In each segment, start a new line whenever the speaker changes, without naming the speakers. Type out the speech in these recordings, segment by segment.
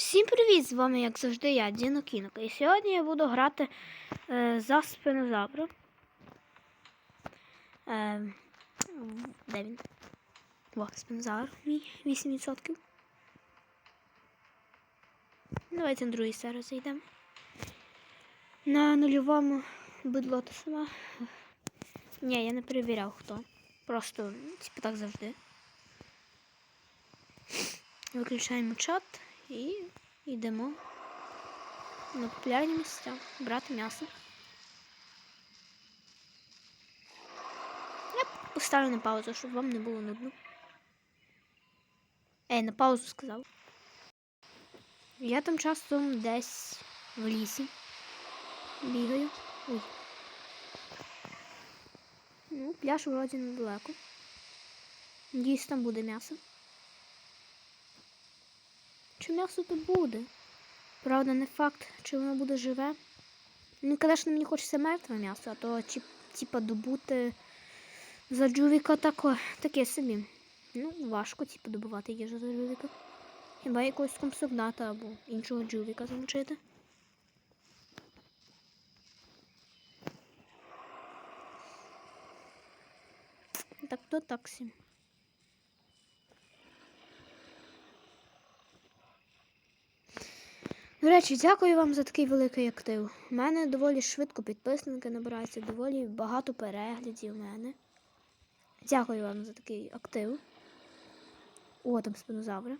Всім привіт! З вами, як завжди, я, Діно Кінок. І сьогодні я буду грати е, за спинозавра. Е, де він? О, спинозавр мій 8%. Давайте на другий сервер зайдемо. На нульовому бидлота сама. Ні, я не перевіряв хто. Просто, типу, так завжди. Виключаємо чат і йдемо на популярні місця брати м'ясо. Я поставлю на паузу, щоб вам не було нудно. Ей, на паузу сказав. Я там часом десь в лісі бігаю. Ой. Ну, пляж вроді недалеко. Надіюсь, там буде м'ясо. Чи м'ясо то буде? Правда, не факт, чи воно буде живе. Ну, звісно, мені хочеться мертве м'ясо, а то типа добути за джувіка тако, таке собі. Ну, важко, типу, добувати їжу за джувіка. Хіба якогось комсогната або іншого джувіка замочити. Так то таксі. До речі, дякую вам за такий великий актив. У мене доволі швидко підписники набираються, доволі багато переглядів у мене. Дякую вам за такий актив. О, там спинозаври.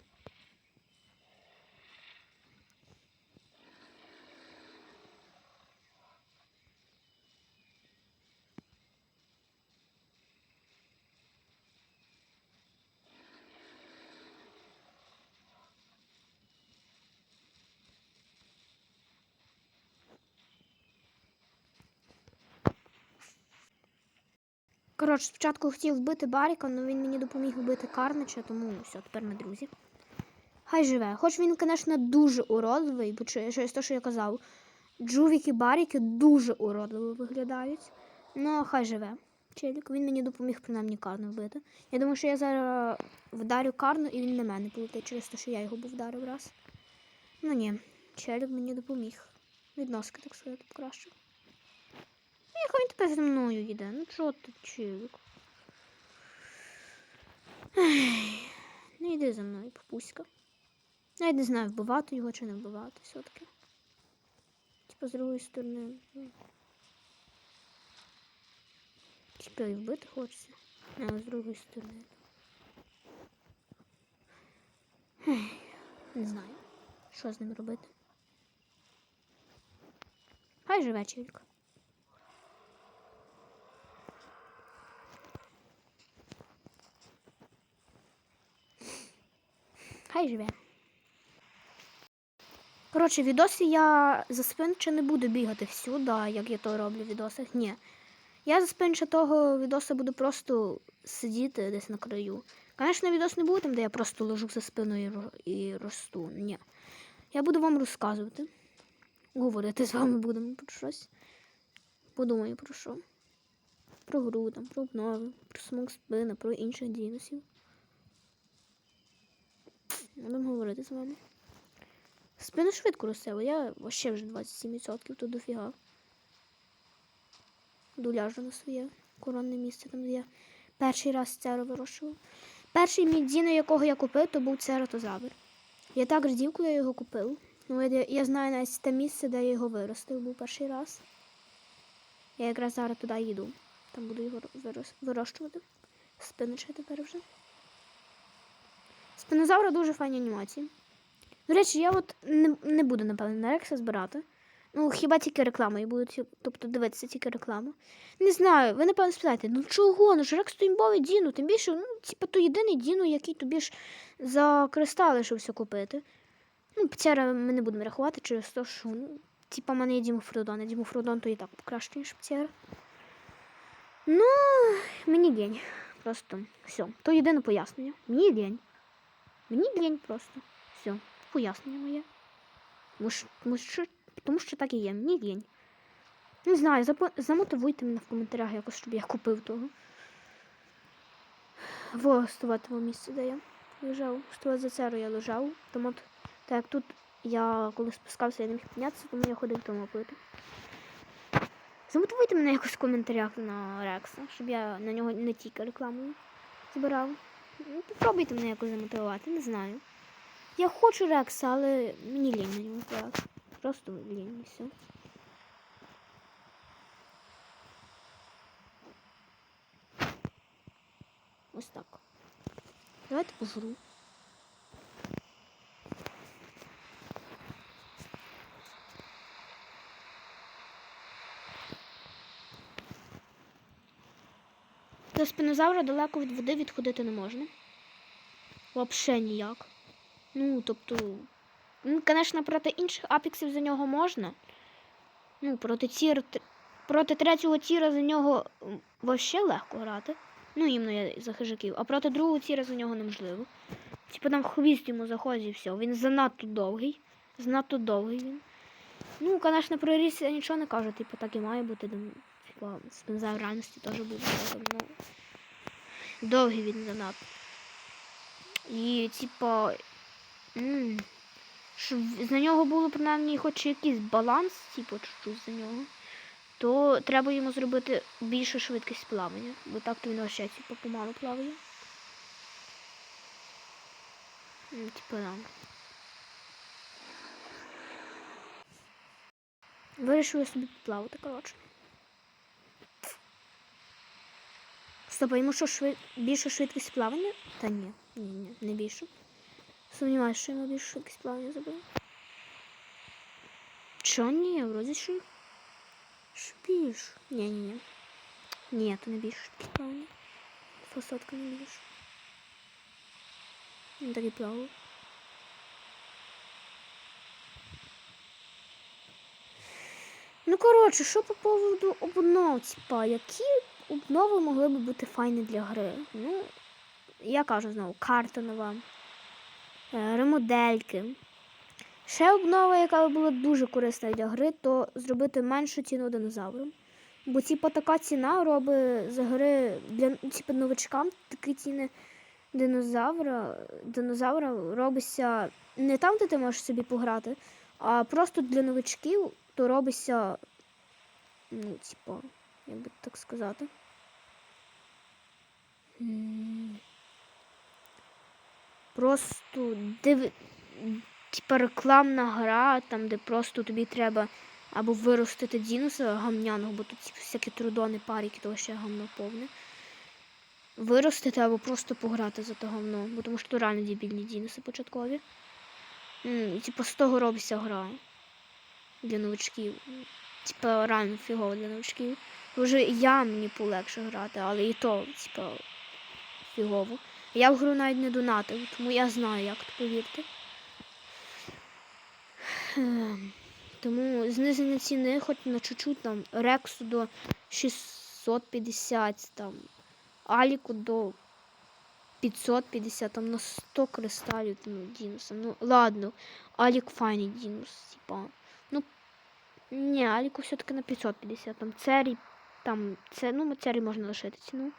Коротше, спочатку хотів вбити Баріка, але він мені допоміг вбити Карнича, тому все, тепер ми друзі. Хай живе. Хоч він, звісно, дуже уродливий, бо через те, що я казав, Джувік і Баріки дуже уродливо виглядають. Ну, хай живе. Челік, він мені допоміг принаймні Карну вбити. Я думаю, що я зараз вдарю Карну і він на мене полетить через те, що я його був вдарив раз. Ну ні, Челік мені допоміг. Відноски, так сказати, краще. Нехай він тепер зі мною йде. Ну чого ти, чоловік? Не йди за мною, папуська. Навіть не знаю, вбивати його чи не вбивати все-таки. Типа з другої сторони. ну. Типа і вбити хочеться. Але з другої сторони. Не знаю, що з ним робити. Хай живе чоловік. Хай живе. Коротше, в відосі я за спинча не буду бігати всюди, як я то роблю в відосах. Ні. Я за спинча того відоса буду просто сидіти десь на краю. Звісно, відос не буде там, де я просто лежу за спиною і росту. Ні. Я буду вам розказувати. Говорити з вами будемо про щось. Подумаю про що. Про гру, там, про обнови, про смок спини, про інших діносів. Будемо говорити з вами. Спина швидко росте, бо я вообще вже 27% тут дофіга. Доляжу на своє коронне місце, там де я перший раз церо вирощував. Перший мій діно, якого я купив, то був цератозавр. Я так радів, коли я його купив. Ну, я, я знаю навіть те місце, де я його виростив, був перший раз. Я якраз зараз туди їду. Там буду його вирощувати. Спиночка тепер вже. Спинозавра дуже файні анімації. До речі, я от не, не буду, напевно, на Рекса збирати. Ну, хіба тільки рекламою будуть, тобто дивитися тільки рекламу. Не знаю, ви напевно спитаєте, ну чого? Ну ж Рекс то Діну, тим більше, ну, типу, то єдиний Діну, який тобі ж за кристали лишився купити. Ну, Пцера ми не будемо рахувати через те, що, ну, в мене є Дімофродон, а Дімофродон то і так краще, ніж Пцера. Ну, мені лень. Просто все. То єдине пояснення. Мені лень. Мені лень просто. Все, пояснення моє. Тому що, так і є. Мені лень. Не знаю, замотивуйте мене в коментарях якось, щоб я купив того. Во, стуватиме місце, де я лежав. Стувати за церу я лежав. Тому от, так як тут я коли спускався, я не міг піднятися, тому я ходив тому пити. Замотивуйте мене якось в коментарях на Рекса, щоб я на нього не тільки рекламу збирав. Ну, Попробуйте мене якось замотивувати, не знаю. Я хочу Рекса, але мені лінь на нього так. Просто лінь і все. Ось так. Давайте пожру. Спінозавра далеко від води відходити не можна. Вообще ніяк. Ну, тобто, ну, звісно, проти інших апіксів за нього можна. Ну, проти тір, проти третього тіра за нього вообще легко грати. Ну, іменно я за хижаків. А проти другого тіра за нього неможливо. Типу там хвіст йому заходить і все. Він занадто довгий. Занадто довгий він. Ну, звісно, про ріс я нічого не кажу, типу, так і має бути. спинза в реальності теж буде. Ну, довгий він занадто. І, м, щоб за нього було принаймні хоч якийсь баланс, типу, чуть-чуть за нього, то треба йому зробити більшу швидкість плавання, бо так то він вообще типу, помалу плаває. М, Типу, да. Вирішив я собі плавати, коротше. Стоп, а йому що швид... більша швидкість плавання? Та ні, ні, ні, не більше. Сумніваюся, що йому більшу швидкість плавання забив. Чо ні, вроді що. Що більше? Ні, ні, ні. Ні, то не більше швидкість плавання. Фасотка не більше. Він так і плавав. Ну, коротше, що по поводу обнов, типа, які обнови могли б бути файні для гри? Ну, я кажу знову, карта нова, е, ремодельки. Ще обнова, яка була дуже корисна для гри, то зробити меншу ціну динозаврам. Бо типа така ціна робить з гри для типу, новачкам такі ціни динозавра, динозавра робиться не там, де ти можеш собі пограти, а просто для новачків то робиться, ну, типа, як би так сказати. Просто диви, типа рекламна гра, там, де просто тобі треба або виростити дінуса гамняного, бо тут всякі трудони, паріки, того ще гамно повне. Виростити або просто пограти за то говно, бо тому що то реально дебільні дінуси початкові. Типу з того робиться гра для новачків. Типа реально фігово для новачків. Вже я мені полегше грати, але і то, типа, фігово. Я в гру навіть не донатив, тому я знаю, як то повірте. Ем, Тому зниження ціни хоч на чуть-чуть там Рексу до 650, там, Аліку до 550, там на 100 кристалів, ну, Дінуса. Ну, ладно, Алік файний Дінус, типа. Ну, ні, Аліку все-таки на 550, там Цері, там, це, ну, Цері можна лишити ціну.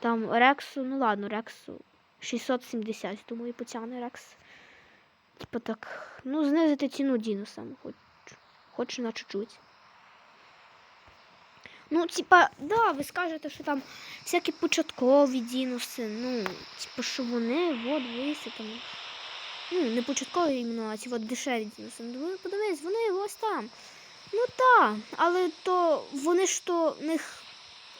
Там Рексу, ну ладно, Рексу 670, тому і потягне Рекс. Типа так, ну, знизити ціну Дінусам, хоч, хоч на чуть-чуть. Ну, типа, да, ви скажете, що там всякі початкові дінуси, ну, типа, що вони, от, вися там. Ну, не початкові іменно, а ці от дешеві дінуси. Ну, подивись, вони ось там. Ну так, але то вони ж то них.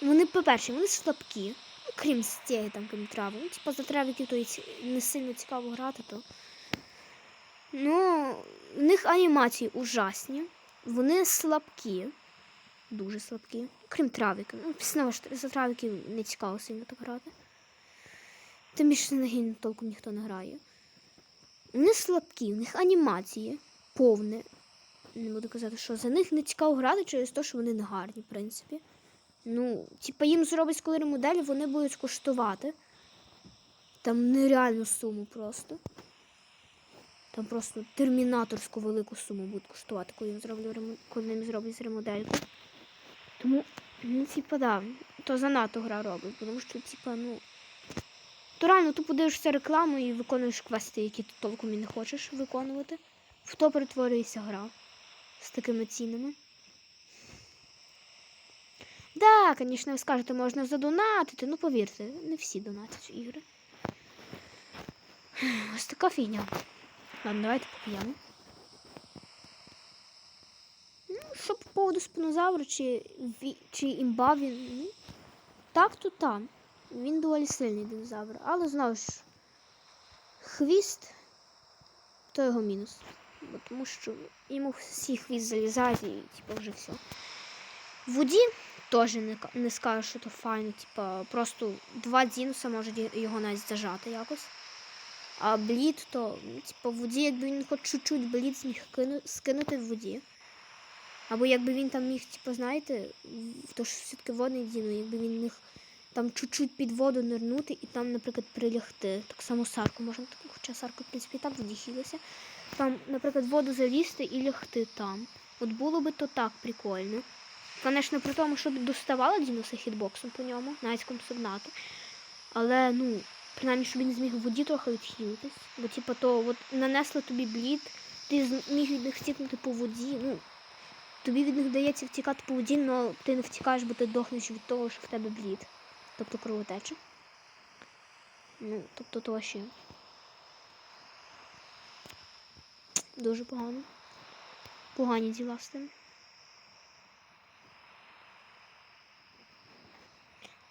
Вони, по-перше, вони слабкі. Ну, крім стегі, там, крім трави. Ну, типа за травиків то не сильно цікаво грати, то. Ну, в них анімації ужасні. Вони слабкі. Дуже слабкі. Крім травиків. Ну, ж за травиків не цікаво сильно так грати. Тим більше на гін толком ніхто не грає. Вони слабкі, в них анімації повне. Не буду казати, що за них не цікаво грати через те, що вони не гарні, в принципі. Ну, типа їм зроблять коли модель, вони будуть коштувати. Там нереальну суму просто. Там просто термінаторську велику суму будуть коштувати, коли їм зроблю ремо- коли їм зроблять ремодельку. Тому, ну, типа, да, то занадто гра робить, тому що, типа, ну. То реально ти подивишся рекламу і виконуєш квести, які ти толком і не хочеш виконувати. В то перетворюється гра з такими цінами. Да, звісно, ви скажете, можна задонатити. Ну, повірте, не всі донатять ігри. Ось така фігня. Ладно, давайте поп'ємо. Ну, що по поводу спинозавра чи, чи імба він. Ну, так, то там. Він доволі сильний динозавр. Але знову ж, хвіст то його мінус. Тому що йому всі хвіст залізають і типу, вже все. В воді теж не, не скажу, що то файно. Типа, просто два дінуса можуть його навіть зажати якось. А блід, то, типу, в воді, якби він хоч чуть-чуть блід зміг кину, скинути в воді. Або якби він там міг, типу, знаєте, то ж все-таки водний діно, якби він міг там чуть-чуть під воду нирнути і там, наприклад, прилягти. Так само сарку можна, так- хоча сарка, в принципі, і так в воді хилася. Там, наприклад, воду залізти і лягти там. От було би то так прикольно. Звісно, при тому, щоб доставала Дінуса хітбоксом по ньому, навіть консигнати. Але, ну, принаймні, щоб він зміг в воді трохи відхилитись. Бо, типу, то от нанесли тобі блід, ти зміг від них втікнути по воді. Ну, тобі від них вдається втікати по воді, але ти не втікаєш, бо ти дохнеш від того, що в тебе блід. Тобто кровотеча. Ну, тобто то ще. Дуже погано. Погані діла з тим.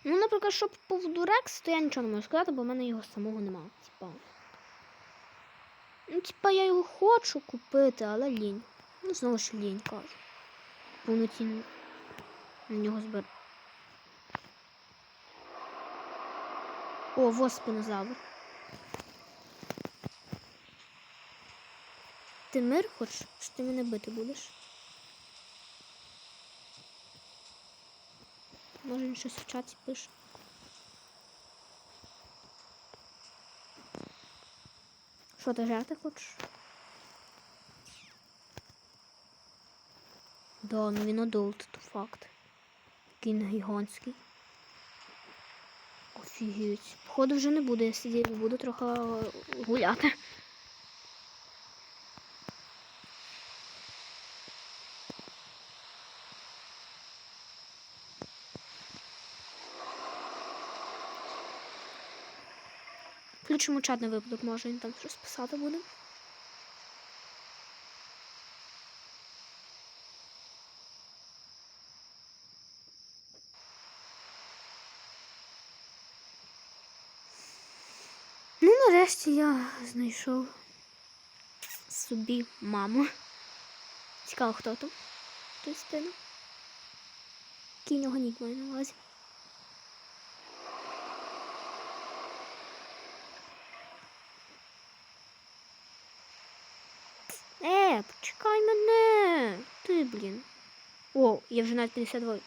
Ну, наприклад, щоб по поводу Рекс, то я нічого не можу сказати, бо в мене його самого нема. Типа. Ну, типа, я його хочу купити, але лінь. Ну, знову ж лінь кажу. Повноцінно на нього збер. О, вот Ти мир хочеш? Чи ти мене бити будеш? Може він щось в чаті пише. Що ти жерти хочеш? Да, ну він адулт, то факт. Який гігантський. Офігеть. Походу вже не буду я сидіти, буду трохи гуляти. Включимо чат на випадок, може він там щось писати буде. Ну, нарешті я знайшов собі маму. Цікаво, хто там? Той спину. Який в нього нік має на увазі. Е, почекай мене. Ти, блін. О, я вже навіть 52.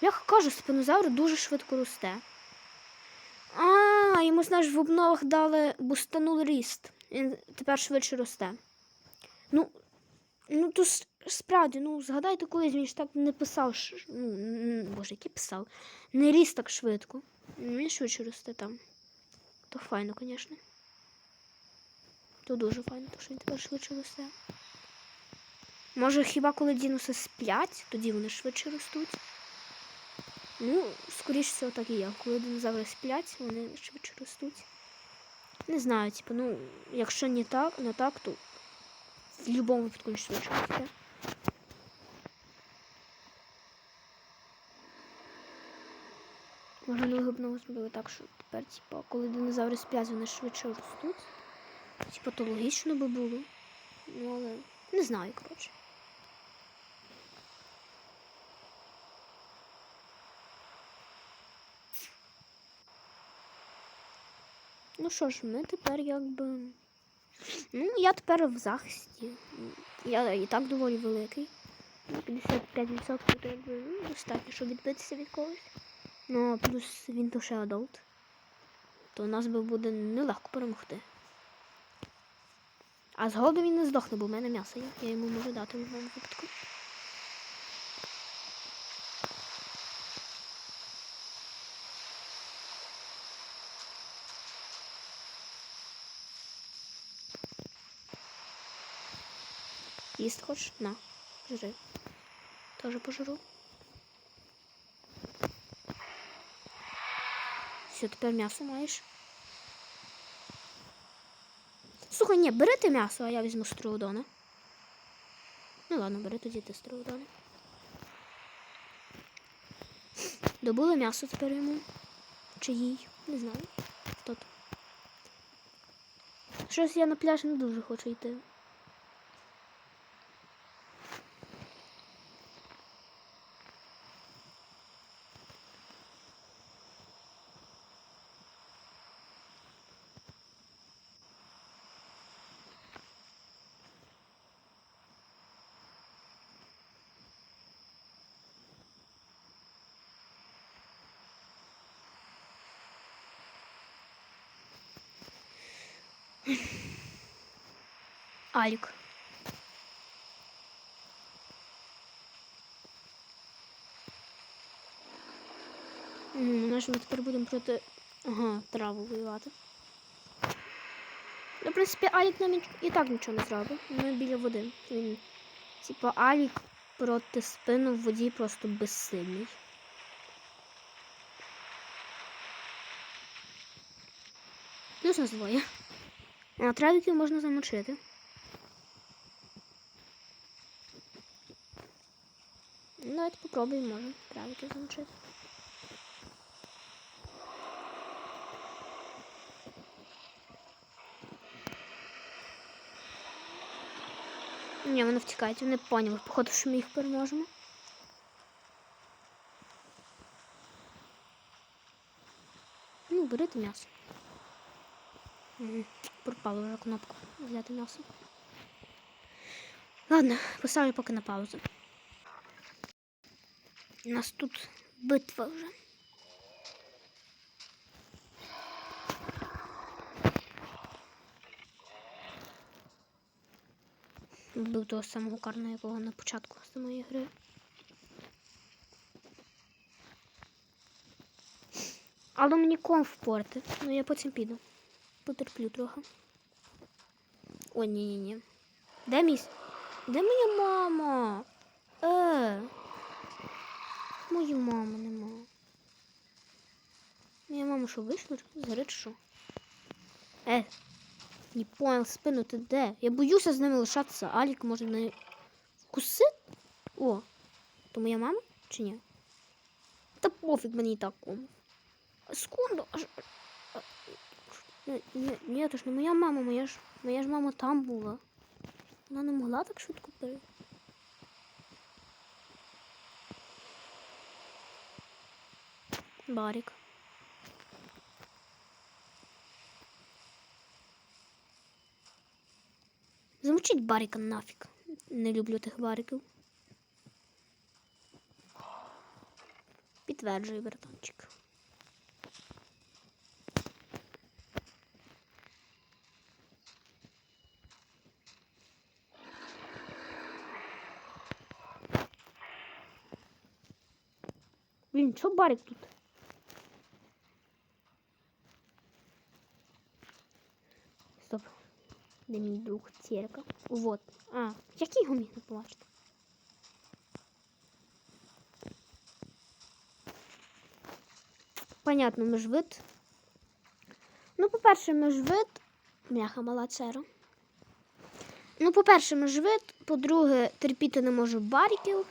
Я кажу, спинозавр дуже швидко росте. А, йому, знаєш, в обновах дали бустанув ріст. Він тепер швидше росте. Ну, ну то справді, ну згадайте, колись він ж так не писав. Ну, боже, який писав. Не ріс так швидко. Ну, Він швидше росте там. То файно, звісно. То дуже файно, то що він тепер швидше росте. Може, хіба коли дінуси сплять, тоді вони швидше ростуть? Ну, скоріш всього, так і є. Коли динозаври сплять, вони швидше ростуть. Не знаю, типу, ну, якщо не так, не так, то в будь-якому випадку він швидше росте. Ми гибного зробили так, що тепер, типу, коли динозаври сплять, вони швидше ростуть. Типу, то логічно би було. Ну, але не знаю, коротше. Ну що ж, ми тепер якби. Ну, я тепер в захисті. Я і так доволі великий. Ну, 55% то якби ну, достатньо, щоб відбитися від когось. Ну, плюс він то ще адолт. То нас би буде нелегко перемогти. А з голоду він не здохне, бо в мене м'ясо є. Я йому можу дати в будь-якому випадку. Їсти хочеш? На, жри. Тоже пожру. Все, тепер м'ясо маєш. Слухай, ні, бери ти м'ясо, а я візьму строудона. Ну ладно, бери тоді ти строудона. Добули м'ясо тепер йому. Чи їй? Не знаю. Хто то. Щось я на пляж не дуже хочу йти. Алік. Ми тепер будемо проти ага, траву воювати. Ну, в принципі, Алік нам і- так нічого не зробить. Ми біля води. Він, типа, Алік проти спину в воді просто безсильний. Плюс нас двоє. А травіків можна замочити. Ну, Давайте попробуємо, може, травіки замочити. Ні, вони втікають, вони поняли, походу, що ми їх переможемо. Ну, берите м'ясо. Пропала вже кнопка взяти м'ясо. Ладно, поставлю поки на паузу. У нас тут битва вже. Вбив того самого карна, якого на початку самої гри. Але мені комп порти. Ну я потім піду. Потерплю трохи. О, ні-ні-ні. Де мій? Де моя мама? Е. Мої мами нема. Моя мама що вийшла? Згорить що? Е. Не понял, спину ти де? Я боюся з ними лишатися. Алік може не вкусити? О, то моя мама чи ні? Та пофіг мені так. Секунду. Аж... Ні, ні, ні, то ж не моя мама, моя ж, моя ж мама там була. Вона не могла так швидко перейти. Барик. Замучить барика нафіг. Не люблю тих бариків. Підтверджую, братанчик. Блін, що барик тут? Стоп. Де мій друг Церка? Вот. А, який його міг не побачити? Понятно, межвид. Ну, по-перше, межвид. Бляха, мала цера. Ну, по-перше, межвид. По-друге, терпіти не можу баріків.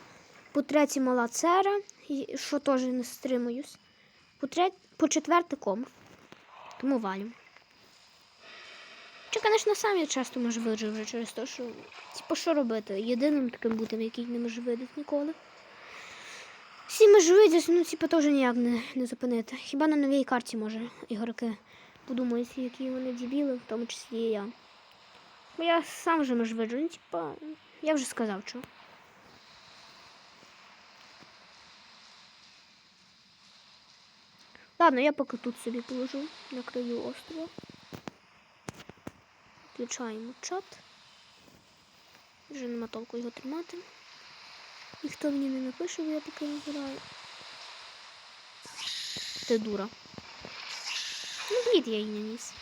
По-третє, мала цера, що теж не стримуюсь. По-четверте, комф. Тому валю. Звісно, сам я часто може виджу вже через те, що типу, що робити? Єдиним таким бути, який не може видати ніколи. Всі межвидять, ну, типу, теж ніяк не, не зупинити. Хіба на новій карті може ігроки подумають, які вони дебіли, в тому числі і я. Бо я сам вже межвиджу, ну, типу, я вже сказав, що. Ладно, я поки тут собі положу на краю острова. Включаємо чат. Вже нема толку його тримати. Ніхто мені не напише, бо я поки не граю. Ти дура. Ну, блід я її наніс.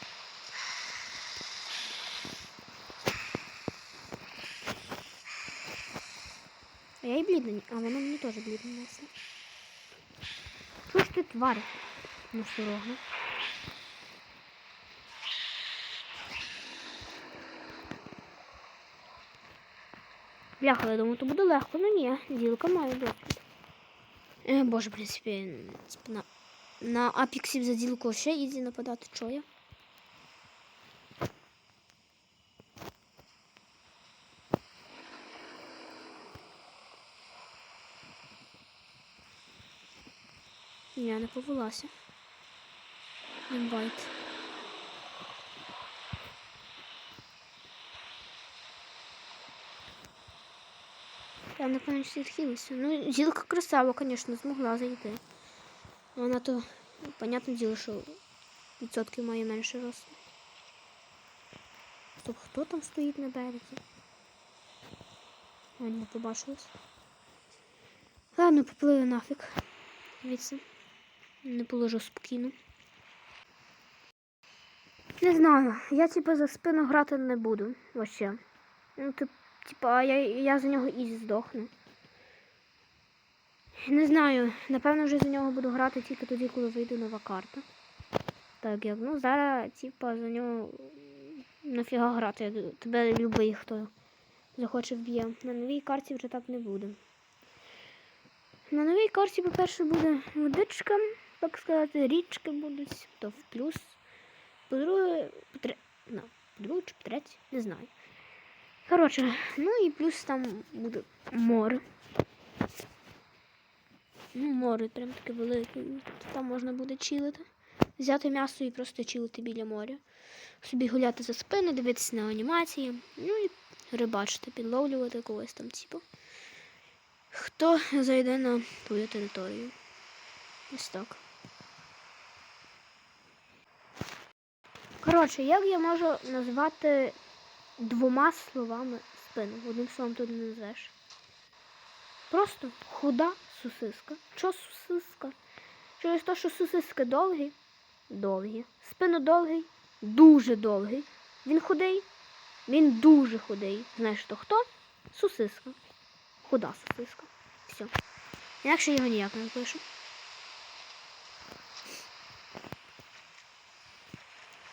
А я і блідна, а воно мені теж блідно несе. Що ж ти тварь? Носорогна. Бляха, я думаю, то буде легко, ну ні, ділка має досвід. Е, боже, в принципі, на, на апіксів за ділку ще ізі нападати, чого я? Я не повелася. Інвайт. Я напевно що відхилася. Ну, зілка красава, звісно, змогла зайти. Вона то, понятне діло, що відсотків має менше росту. Стоп, хто там стоїть на березі? А, не побачилась. Ладно, попливи нафіг. Дивіться. Не положу спокійно. Не знаю, я типу за спину грати не буду вообще. Ну, тип, типа, я, я за нього і здохну. Не знаю, напевно, вже за нього буду грати тільки тоді, коли вийде нова карта. Так, як ну зараз, типа, за нього нафіга грати. Тебе любий, хто захоче вб'є. На новій карті вже так не буде. На новій карті, по-перше, буде водичка, так сказати, річки будуть, то в плюс. По-друге, по-тре- ну, по-друге по-третє, не знаю. Коротше, ну і плюс там буде море. Ну, море прям таке велике. Там можна буде чилити. Взяти м'ясо і просто чилити біля моря. Собі гуляти за спини, дивитися на анімації, ну і рибачити, підловлювати когось там, типу. Хто зайде на твою територію? Ось так. Коротше, як я можу назвати двома словами спину? Одним словом тут не назвеш. Просто худа сосиска. Що сосиска? Через те, що сосиски довгі, довгі. Спину довгий, дуже довгий. Він худий, він дуже худий. Знаєш, то хто? Сосиска. Худа сосиска. Все. Інакше його ніяк не напишу.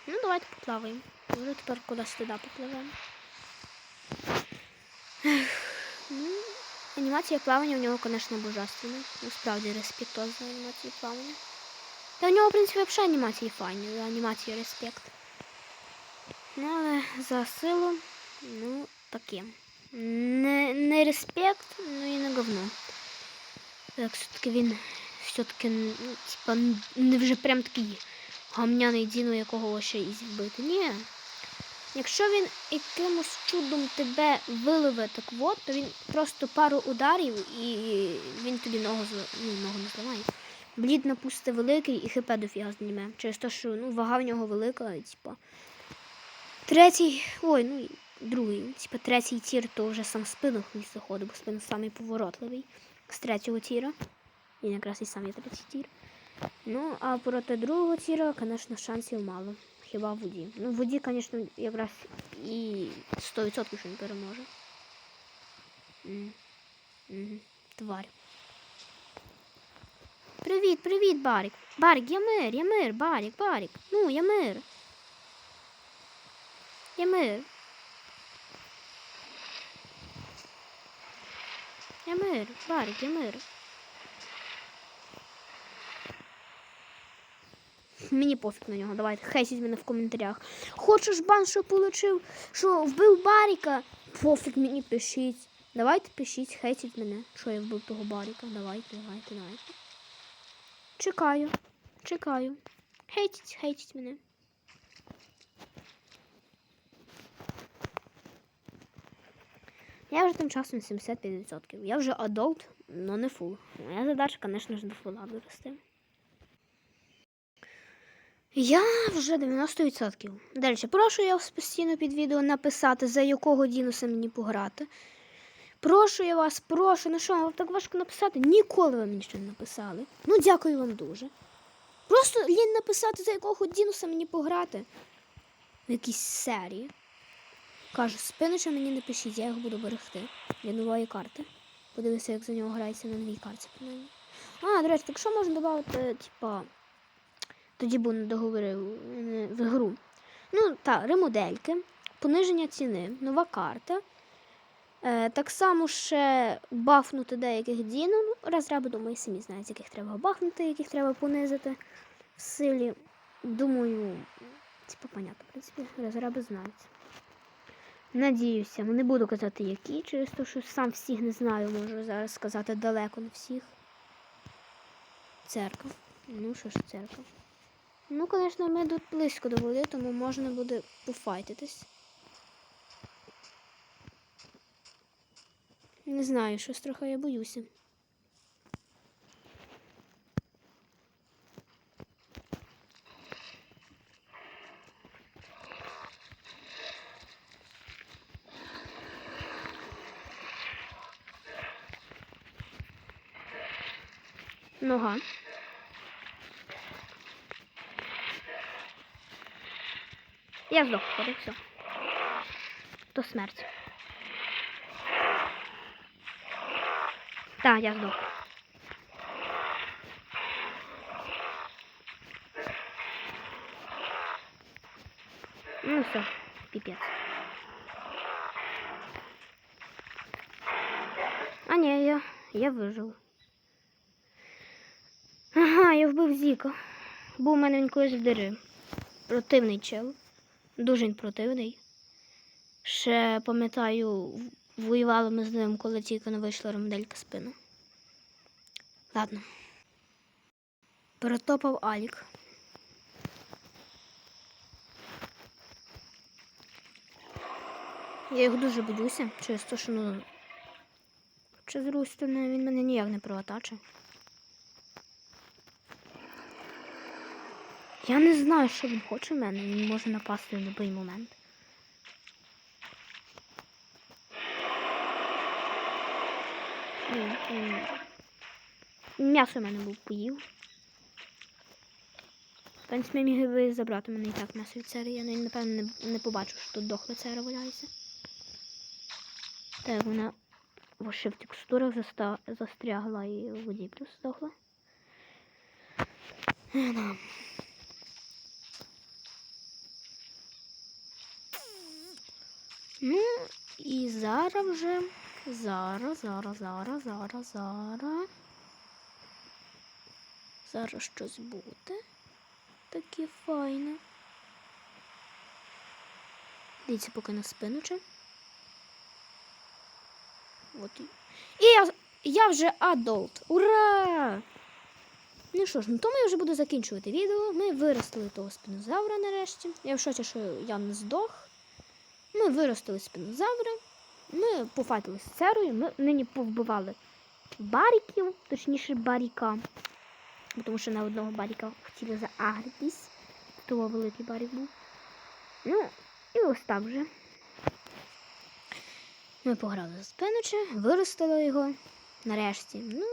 Ну, давайте поплаваємо. Може тепер кудись туди попливемо. Ну, анімація плавання у нього, звісно, божественна. Насправді респектозна анімація плавання. Та у нього, в принципі, взагалі анімації файні, анімація респект. Ну, але за силу, ну, таке. Не, не респект, ну і не говно. Так, все-таки він все-таки ну, типа, не вже прям такий гамняний діно, якого ще і вбити. Ні. Якщо він якимось чудом тебе виловить так от, то він просто пару ударів і він тобі ногу ну, ногу не зламає. Блід напусти великий і хп дофіга зніме. Через те, що ну, вага в нього велика, і, типа. Третій, ой, ну другий, типа третій тір, то вже сам спину заходить, бо спин самий поворотливий з третього тіра. Він якраз і самий третій тір. Ну, а проти другого тіра, звісно, шансів мало. Хіба воді. Ну, воді, звісно, якраз і 100% що він переможе. М. Мгм. Тварь. Привіт, привіт, Барік. Барік, я мир, я мир, Барік, Барік. Ну, я мир. Я мир. Я мир, Барік, я мир. Мені пофіг на нього, давайте хейтіть мене в коментарях. Хочеш бан, що получив, що вбив Баріка? Пофіг мені пишіть. Давайте пишіть, хейтіть мене, що я вбив того Баріка. Давайте, давайте, давайте. Чекаю, чекаю. Хейтіть, хейтіть мене. Я вже тим часом 75%. Я вже адолт, але не фул. Моя задача, звісно ж, до фула дорости. Я вже 90%. Далі, прошу я постійно під відео написати, за якого дінуса мені пограти. Прошу я вас, прошу, ну що, вам так важко написати? Ніколи ви мені ще не написали. Ну, дякую вам дуже. Просто лінь написати, за якого дінуса мені пограти. В якійсь серії. Кажу, спиноча мені не пишіть, я його буду берегти для нової карти. Подивися, як за нього грається на новій карті, принаймні. А, до речі, так що можна додати, типа. Тоді був не договорив е, в гру. Ну, так, ремодельки, пониження ціни, нова карта. Е, так само ще бафнути деяких діно. Ну, розраби, думаю, самі знають, яких треба бафнути, яких треба понизити в силі. Думаю, типу, понятно, в принципі, розраби знають. Надіюся, не буду казати які, через те, що сам всіх не знаю, можу зараз сказати далеко не всіх. Церква. Ну, що ж церква. Ну, звісно, ми тут близько до води, тому можна буде пофайтитись. Не знаю, щось трохи я боюся. Нога. Я здох, ходи, все. То смерть. Так, я здох. Ну все, пипец. А ні, я, я вижив. Ага, я вбив Зіка. Був у мене він колись в дири. Противний чел. Дуже він противний. Ще пам'ятаю, воювали ми з ним, коли тільки не вийшла ремделька спину. Ладно. Перетопав Алік. Я його дуже боюся, через те, що ну. Чи з другої він мене ніяк не проватаче. Я не знаю, що він хоче в мене. Він може напасти в будь-який момент. М'ясо в мене був поїв. В принципі, міг би забрати мене і так м'ясо від цери. Я напевно не, не побачу, що тут дохла цера валяється. Так, вона ще в текстурах заста... застрягла і в воді плюс здохла. Е, да. Ну, і зараз вже. Зараз, зараз, зараз, зараз, зараз. Зараз щось буде. Таке файне. Дивіться, поки на спину чи. От і. Я, я вже адолт. Ура! Ну що ж, на тому я вже буду закінчувати відео. Ми виростили того спінозавра нарешті. Я в шоці, що я не здох. Ми виростили спінозавра. Ми пофайтилися з церою, ми нині повбивали баріків, точніше баріка. Тому що на одного баріка хотіли заагритись. Того великий барік був. Ну, і ось так вже. Ми пограли за спиноче, виростили його нарешті. Ну,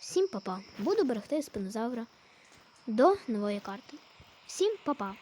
всім папа. Буду берегти спинозавра до нової карти. Всім папа.